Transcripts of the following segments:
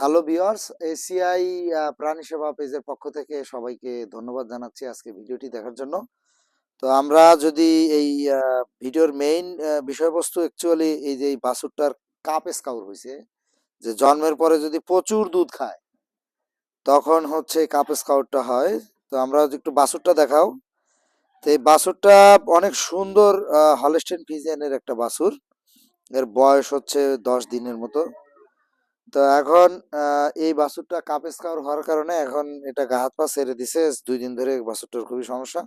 Hello বিয়ার্স ACI প্রাণী সেবা পেজের পক্ষ থেকে সবাইকে ধন্যবাদ জানাচ্ছি আজকে ভিডিওটি দেখার জন্য। তো আমরা যদি এই ভিডিওর মেইন বিষয়বস্তু অ্যাকচুয়ালি এই যে এই বাছুরটার কাপ স্কাউর হয়েছে যে জন্মের পরে যদি প্রচুর দুধ খায়, তখন হচ্ছে কাপ স্কাউটটা হয়। তো আমরা একটু বাছুরটা দেখাও। তো এই বাছুরটা অনেক সুন্দর হলস্টেন ফিজিয়ানের একটা বাছুর এর বয়স হচ্ছে দশ দিনের মতো। তো এখন এই বাছুরটা কাপ স্কাউর হওয়ার কারণে এখন এটা গা হাত পা ছেড়ে দিছে। দুই দিন ধরে বাছুরটার খুবই সমস্যা।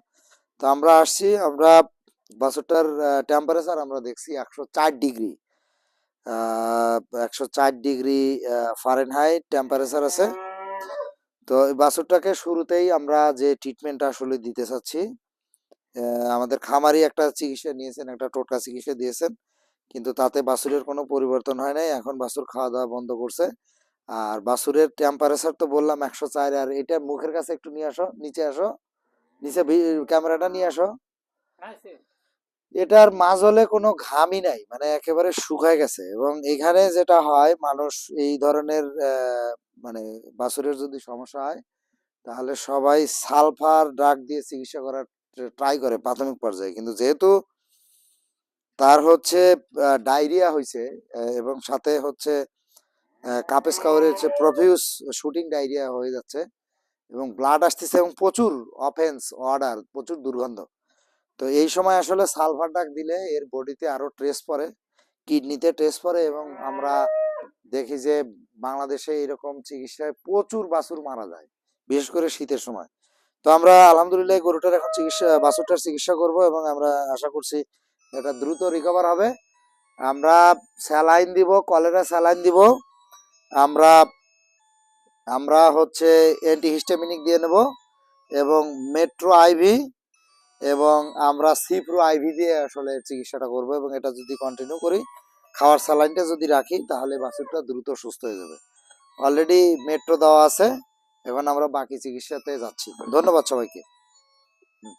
তো আমরা আসছি, আমরা বাছুরটার টেম্পারেচার আমরা দেখছি একশো চার ডিগ্রি। একশো চার ডিগ্রি ফারেনহাইট টেম্পারেচার আছে। তো এই বাছুরটাকে শুরুতেই আমরা যে ট্রিটমেন্টটা আসলে দিতে চাচ্ছি আমাদের খামারি একটা চিকিৎসা নিয়েছেন, একটা টোটকা চিকিৎসা দিয়েছেন। কিন্তু তাতে বাছুরের কোনো পরিবর্তন হয় নাই। এখন বাছুর খাওয়া দাওয়া বন্ধ করছে। আর বাছুরের টেম্পারেচার তো বললাম একশো চার আর এটা মুখের কাছে একটু নিয়ে আসো নিচে আসো নিচে ক্যামেরাটা নিয়ে আসো। এটার মাজলে কোনো ঘামই নাই মানে একেবারে শুকায় গেছে। এবং এখানে যেটা হয় মানুষ এই ধরনের মানে বাছুরের যদি সমস্যা হয় তাহলে সবাই সালফার ড্রাগ দিয়ে চিকিৎসা করার ট্রাই করে প্রাথমিক পর্যায়ে। কিন্তু যেহেতু তার হচ্ছে ডায়রিয়া হয়েছে এবং সাথে হচ্ছে কাপেস কাউরের হচ্ছে প্রফিউস শুটিং ডায়রিয়া হয়ে যাচ্ছে, এবং ব্লাড আসতেছে এবং প্রচুর অফেন্স, অর্ডার, প্রচুর দুর্গন্ধ। তো এই সময় আসলে সালফার ডাক দিলে এর বডিতে আরও ট্রেস পড়ে, কিডনিতে ট্রেস পড়ে, এবং আমরা দেখি যে বাংলাদেশে এরকম চিকিৎসায় প্রচুর বাছুর মারা যায়, বিশেষ করে শীতের সময়। তো আমরা আলহামদুলিল্লাহ গরুটার এখন চিকিৎসা, বাছুরটার চিকিৎসা করব, এবং আমরা আশা করছি এটা দ্রুত রিকভার হবে। আমরা স্যালাইন দিব কলেরা স্যালাইন দিব। আমরা আমরা হচ্ছে অ্যান্টিহিস্টামিনিক দিয়ে নেব এবং মেট্রো আইভি এবং আমরা সিপ্রো আইভি দিয়ে আসলে চিকিৎসাটা করব এবং এটা যদি কন্টিনিউ করি, খাওয়ার স্যালাইনটা যদি রাখি, তাহলে বাছুরটা দ্রুত সুস্থ হয়ে যাবে। অলরেডি মেট্রো দেওয়া আছে, এখন আমরা বাকি চিকিৎসাতে যাচ্ছি। ধন্যবাদ সবাইকে। হুম।